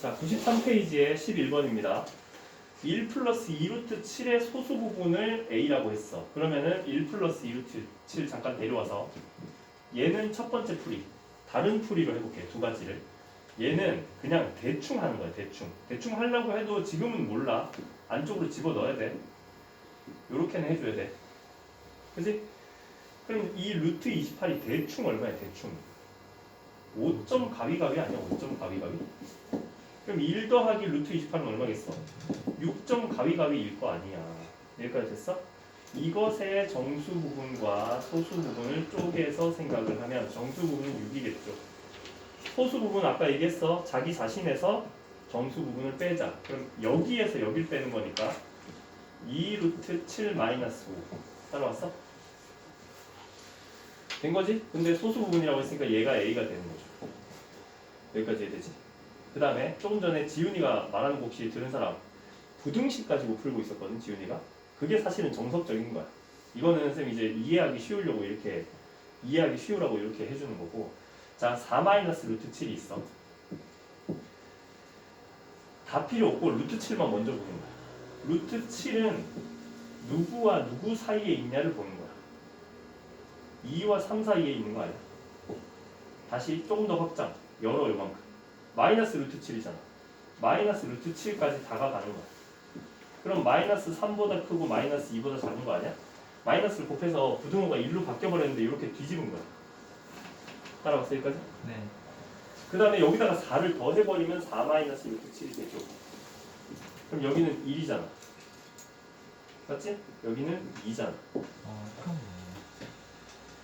자, 93페이지에 11번입니다. 1 플러스 2루트 7의 소수 부분을 A라고 했어. 그러면은 1 플러스 2루트 7 잠깐 내려와서 얘는 첫 번째 풀이. 다른 풀이로 해볼게. 두 가지를. 얘는 그냥 대충 하는 거야. 대충. 대충 하려고 해도 지금은 몰라. 안쪽으로 집어 넣어야 돼. 요렇게는 해줘야 돼. 그지? 그럼 이 루트 28이 대충 얼마야? 대충. 5점 가위가위 아니야? 5점 가위가위? 그럼 1 더하기 루트 28은 얼마겠어? 6점 가위 가위 일 거 아니야. 여기까지 됐어? 이것의 정수 부분과 소수 부분을 쪼개서 생각을 하면 정수 부분은 6이겠죠. 소수 부분 아까 얘기했어. 자기 자신에서 정수 부분을 빼자. 그럼 여기에서 여길 빼는 거니까 2 루트 7 마이너스 5 따라왔어? 된 거지? 근데 소수 부분이라고 했으니까 얘가 A가 되는 거죠. 여기까지 이해되지? 그 다음에 조금 전에 지훈이가 말하는 거 혹시 들은 사람 부등식 가지고 풀고 있었거든 지훈이가? 그게 사실은 정석적인 거야. 이거는 쌤 이제 이해하기 쉬우려고 이렇게 이해하기 쉬우라고 이렇게 해주는 거고. 자 4 마이너스 루트 7이 있어. 다 필요 없고 루트 7만 먼저 보는 거야. 루트 7은 누구와 누구 사이에 있냐를 보는 거야. 2와 3 사이에 있는 거 아니야? 다시 조금 더 확장. 열어 요만큼 마이너스 루트 7이잖아. 마이너스 루트 7까지 다가가는 거야. 그럼 마이너스 3보다 크고 마이너스 2보다 작은 거 아니야? 마이너스를 곱해서 부등호가 1로 바뀌어버렸는데 이렇게 뒤집은 거야. 따라왔어 여기까지? 네. 그 다음에 여기다가 4를 더해버리면 4 마이너스 루트 7이 되죠. 그럼 여기는 1이잖아. 맞지? 여기는 2잖아. 어, 그럼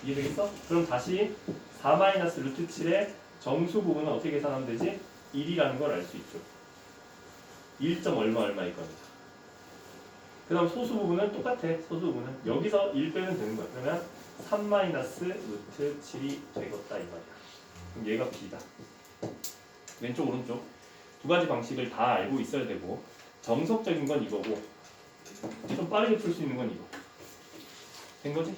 이해되겠어? 그럼 다시 4 마이너스 루트 7의 정수 부분은 어떻게 계산하면 되지? 1이라는 걸 알 수 있죠. 1점 얼마 얼마일 겁니다. 그 다음 소수 부분은 똑같아. 소수 부분은 여기서 1 빼면 되는 거야. 그러면 3 마이너스 루트 7이 되겠다 이 말이야. 그럼 얘가 B다. 왼쪽 오른쪽 두 가지 방식을 다 알고 있어야 되고 정석적인 건 이거고 좀 빠르게 풀 수 있는 건 이거. 된 거지?